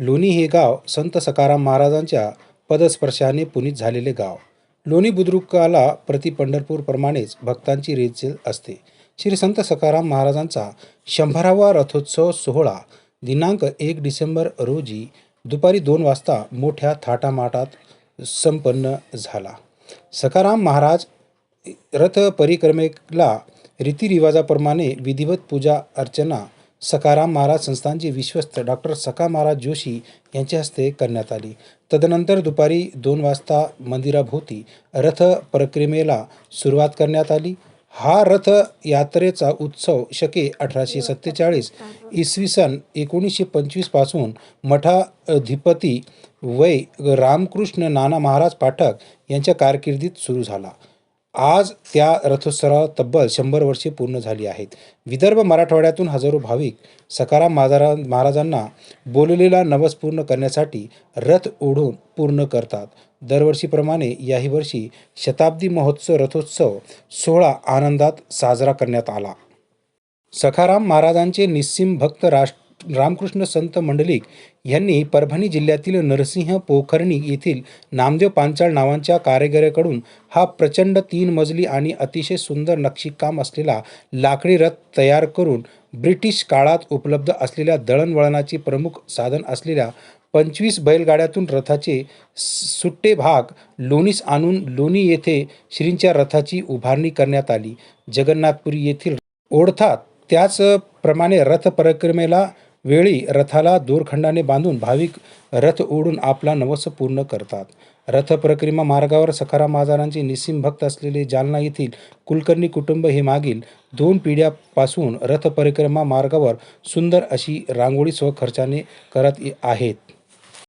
लोणी हे गाव संत सकाराम महाराजांच्या पदस्पर्शाने पुनीत झालेले गाव. लोणी बुद्रुकाला प्रति पंढरपूरप्रमाणेच भक्तांची रेलचेल असते. श्री संत सकाराम महाराजांचा शंभरावा रथोत्सव सोहळा दिनांक एक डिसेंबर रोजी दुपारी दोन वाजता मोठ्या थाटामाटात संपन्न झाला. सकाराम महाराज रथ परिक्रमेला रीतिरिवाजाप्रमाणे विधिवत पूजा अर्चना सकाराम महाराज संस्थानचे विश्वस्त डॉक्टर सखा महाराज जोशी यांच्या हस्ते करण्यात आली. तदनंतर दुपारी दोन वाजता मंदिराभोवती रथ परिक्रमेला सुरुवात करण्यात आली. हा रथ यात्रेचा उत्सव शके अठराशे सत्तेचाळीस इसवी सन एकोणीसशे पंचवीसपासून मठाधिपती वै रामकृष्ण नाना महाराज पाठक यांच्या कारकिर्दीत सुरू झाला. आज त्या रथोत्सवाला तब्बल शंभर वर्षे पूर्ण झाली आहेत. विदर्भ मराठवाड्यातून हजारो भाविक सखाराम महारा महाराजांना बोललेला नवस पूर्ण करण्यासाठी रथ ओढून पूर्ण करतात. दरवर्षीप्रमाणे याही वर्षी शताब्दी महोत्सव रथोत्सव सोहळा आनंदात साजरा करण्यात आला. सखाराम महाराजांचे निस्सिम भक्त राष्ट्र रामकृष्ण संत मंडलिक यांनी परभणी जिल्ह्यातील नरसिंह पोखर्णी येथील नामदेव पांचाळ नावांच्या कारागिराकडून हा प्रचंड तीन मजली आणि अतिशय सुंदर नक्षीकाम असलेला लाकडी रथ तयार करून ब्रिटिश काळात उपलब्ध असलेल्या दळणवळणाचे प्रमुख साधन असलेल्या पंचवीस बैलगाड्यातून रथाचे सुट्टे भाग लोणीस आणून लोणी येथे श्रींच्या रथाची उभारणी करण्यात आली. जगन्नाथपुरी येथील ओढतात त्याचप्रमाणे रथ परिक्रमेला वेळी रथाला दोरखंडाने बांधून भाविक रथ ओढून आपला नवस पूर्ण करतात. रथ मार्गावर सखाराम महाराजांचे निसीम भक्त असलेले जालना येथील कुलकर्णी कुटुंब हे मागील दोन पिढ्यापासून रथ परिक्रमा मार्गावर सुंदर अशी रांगोळी स्वखर्चाने करत आहेत.